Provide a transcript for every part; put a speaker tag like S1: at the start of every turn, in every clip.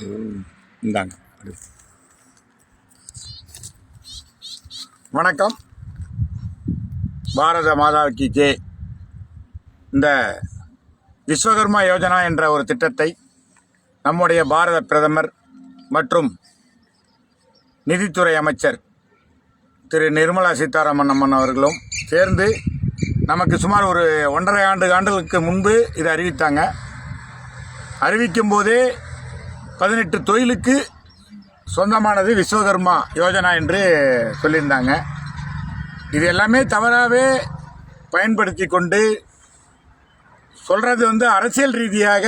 S1: இந்தாங்க
S2: வணக்கம். பாரத மாதாவுக்கு ஜே இந்த விஸ்வகர்மா யோஜனா என்ற ஒரு திட்டத்தை நம்முடைய பாரத பிரதமர் மற்றும் நிதித்துறை அமைச்சர் திரு நிர்மலா சீதாராமன் அம்மன் அவர்களும் சேர்ந்து நமக்கு சுமார் ஒரு ஒன்றரை ஆண்டு ஆண்டுகளுக்கு முன்பு இதை அறிவித்தாங்க. அறிவிக்கும் போதே பதினெட்டு தொழிலுக்கு சொந்தமானது விஸ்வகர்மா யோஜனா என்று சொல்லியிருந்தாங்க. இது எல்லாமே தவறாகவே பயன்படுத்தி கொண்டு சொல்கிறது வந்து அரசியல் ரீதியாக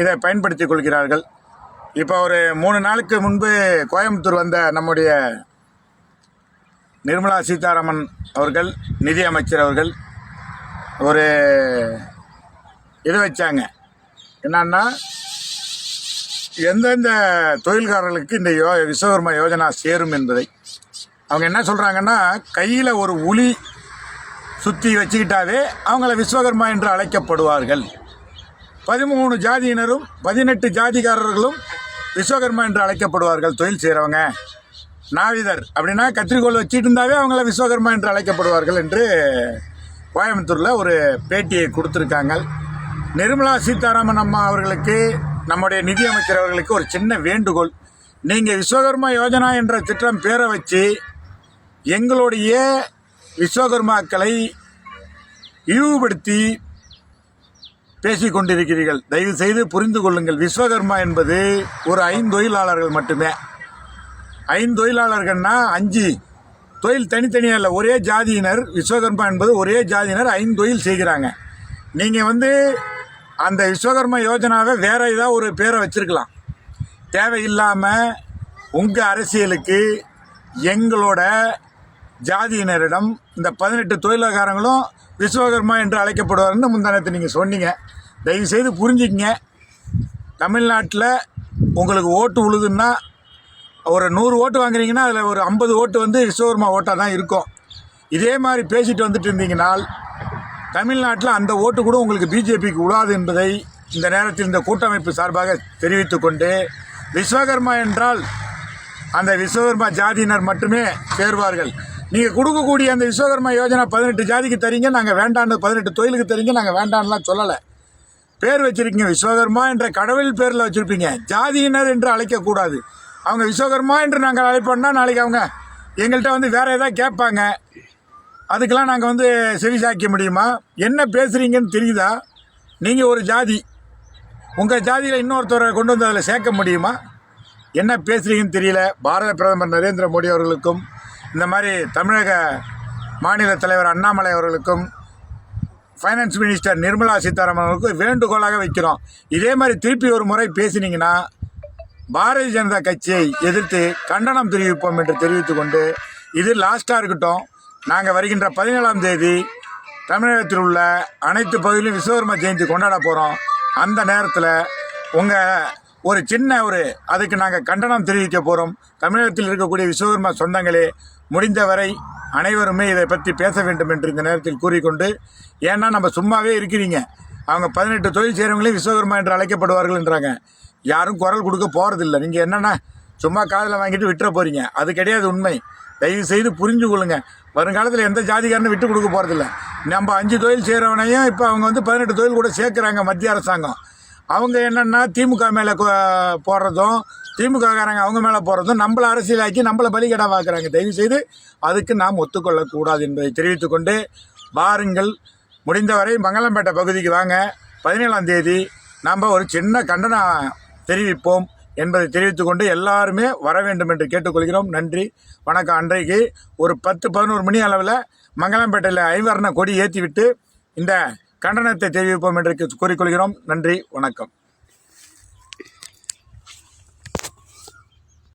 S2: இதை பயன்படுத்தி கொள்கிறார்கள். இப்போ ஒரு மூணு நாளுக்கு முன்பு கோயம்புத்தூர் வந்த நம்முடைய நிர்மலா சீதாராமன் அவர்கள் நிதி அமைச்சர் அவர்கள் ஒரு இது வச்சாங்க. என்னன்னா எந்தெந்த தொழில்காரர்களுக்கு இந்த யோ விஸ்வகர்மா யோஜனா சேரும் என்பதை. அவங்க என்ன சொல்கிறாங்கன்னா கையில் ஒரு உளி சுற்றி வச்சுக்கிட்டாவே அவங்கள விஸ்வகர்மா என்று அழைக்கப்படுவார்கள். பதிமூணு ஜாதியினரும் பதினெட்டு ஜாதிகாரர்களும் விஸ்வகர்மா என்று அழைக்கப்படுவார்கள் தொழில் செய்கிறவங்க நாவிதர் அப்படின்னா கத்திரிக்கோள் வச்சுட்டு இருந்தாவே அவங்கள விஸ்வகர்மா என்று அழைக்கப்படுவார்கள் என்று கோயம்புத்தூரில் ஒரு பேட்டியை கொடுத்துருக்காங்க. நிர்மலா சீதாராமன் அம்மா அவர்களுக்கு நம்முடைய நிதியமைச்சர் அவர்களுக்கு ஒரு சின்ன வேண்டுகோள். நீங்கள் விஸ்வகர்மா யோஜனா என்ற திட்டம் பேரை வச்சு எங்களுடைய விஸ்வகர்மாக்களை இழிவுபடுத்தி பேசி கொண்டிருக்கிறீர்கள். தயவு செய்து புரிந்து கொள்ளுங்கள். விஸ்வகர்மா என்பது ஒரு ஐந்தொழிலாளர்கள் மட்டுமே. ஐந்தொழிலாளர்கள்னா அஞ்சு. தொழில் தனித்தனியாக இல்லை ஒரே ஜாதியினர். விஸ்வகர்மா என்பது ஒரே ஜாதியினர் ஐந்தொழில் செய்கிறாங்க. நீங்கள் வந்து அந்த விஸ்வகர்மா யோஜனாவை வேற ஏதாவது ஒரு பேரை வச்சிருக்கலாம். தேவையில்லாமல் உங்கள் அரசியலுக்கு எங்களோட ஜாதியினரிடம் இந்த பதினெட்டு தொழிலாளர்களும் விஸ்வகர்மா என்று அழைக்கப்படுவார்னு முந்தானத்தை நீங்கள் சொன்னீங்க. தயவுசெய்து செய்து தமிழ்நாட்டில் உங்களுக்கு ஓட்டு உழுதுன்னா ஒரு நூறு ஓட்டு வாங்குறீங்கன்னா அதில் ஒரு ஐம்பது ஓட்டு வந்து விஸ்வகர்மா ஓட்டாக தான் இருக்கும். இதே மாதிரி பேசிட்டு வந்துட்டு இருந்தீங்கன்னால் தமிழ்நாட்டில் அந்த ஓட்டு கூட உங்களுக்கு பிஜேபிக்கு உழாது என்பதை இந்த நேரத்தில் இந்த கூட்டமைப்பு சார்பாக தெரிவித்து கொண்டு விஸ்வகர்மா என்றால் அந்த விஸ்வகர்மா ஜாதியினர் மட்டுமே சேர்வார்கள். நீங்கள் கொடுக்கக்கூடிய அந்த விஸ்வகர்மா யோஜனா பதினெட்டு ஜாதிக்கு தரீங்க நாங்கள் வேண்டான்னு பதினெட்டு தொழிலுக்கு தரீங்க நாங்கள் வேண்டான்லாம் சொல்லலை. பேர் வச்சுருக்கீங்க விஸ்வகர்மா என்ற கடவுள் பேரில் வச்சுருப்பீங்க. ஜாதியினர் என்று அழைக்கக்கூடாது அவங்க விஸ்வகர்மா என்று நாங்கள் அழைப்போம்னா நாளைக்கு அவங்க எங்கள்கிட்ட வந்து வேறு எதாவது கேட்பாங்க. அதுக்கெல்லாம் நாங்கள் வந்து செவி சாய்க்க முடியுமா? என்ன பேசுகிறீங்கன்னு தெரியுதா? நீங்கள் ஒரு ஜாதி. உங்கள் ஜாதியில் இன்னொருத்தரை கொண்டு வந்து அதில் சேர்க்க முடியுமா? என்ன பேசுகிறீங்கன்னு தெரியல. பாரத பிரதமர் நரேந்திர மோடி அவர்களுக்கும் இந்த மாதிரி தமிழக மாநில தலைவர் அண்ணாமலை அவர்களுக்கும் ஃபைனான்ஸ் மினிஸ்டர் நிர்மலா சீதாராமன் அவர்களுக்கும் வேண்டுகோளாக வைக்கிறோம். இதே மாதிரி திருப்பி ஒரு முறை பேசினீங்கன்னா பாரதிய ஜனதா கட்சியை எதிர்த்து கண்டனம் தெரிவிப்போம் என்று தெரிவித்துக்கொண்டு இது லாஸ்ட்டாக இருக்கட்டும். நாங்கள் வருகின்ற பதினேழாம் தேதி தமிழகத்தில் உள்ள அனைத்து பகுதியிலும் விஸ்வகர்மா ஜெயந்தி கொண்டாட போகிறோம் அந்த நேரத்தில் உங்கள் ஒரு சின்ன ஒரு அதுக்கு நாங்கள் கண்டனம் தெரிவிக்க போகிறோம் தமிழகத்தில் இருக்கக்கூடிய விஸ்வகர்மா சொந்தங்களே முடிந்தவரை அனைவருமே இதை பற்றி பேச வேண்டும் என்று இந்த நேரத்தில் கூறிக்கொண்டு ஏன்னா நம்ம சும்மாவே இருக்கிறீங்க. அவங்க பதினெட்டு தொழில் செய்கிறவங்களே விஸ்வகர்மா என்று அழைக்கப்படுவார்கள் என்றாங்க. யாரும் குரல் கொடுக்க போகிறதில்ல நீங்கள் என்னென்னா சும்மா காதில் வாங்கிட்டு விட்டுற போகிறீங்க அது கிடையாது உண்மை. தயவு செய்து புரிஞ்சு கொள்ளுங்க வருங்காலத்தில் எந்த ஜாதிக்காரனும் விட்டு கொடுக்க போகிறதில்ல நம்ம அஞ்சு தொழில் செய்கிறவனையும் இப்போ அவங்க வந்து பதினெட்டு தொழில் கூட சேர்க்குறாங்க மத்திய அரசாங்கம். அவங்க என்னென்னா திமுக மேலே போடுறதும் திமுககாரங்க அவங்க மேலே போகிறதும் நம்மளை அரசியலாக்கி நம்மளை பலிகடா பார்க்குறாங்க தயவு செய்து அதுக்கு நாம் ஒத்துக்கொள்ளக்கூடாது என்பதை தெரிவித்துக்கொண்டு வாருங்கள். முடிந்தவரை மங்களம்பேட்டை பகுதிக்கு வாங்க. பதினேழாம் தேதி நம்ம ஒரு சின்ன கண்டனம் தெரிவிப்போம். என்பதை தெரிவித்துக்கொண்டு எல்லாருமே வர வேண்டும் என்று கேட்டுக்கொள்கிறோம். நன்றி. வணக்கம். அன்றைக்கு ஒரு பத்து பதினோரு மணி அளவில் மங்களம்பேட்டையில் ஐவர்ண கொடி ஏற்றிவிட்டு இந்த கண்டனத்தை தெரிவிப்போம் என்று கூறிக்கொள்கிறோம் நன்றி. வணக்கம்.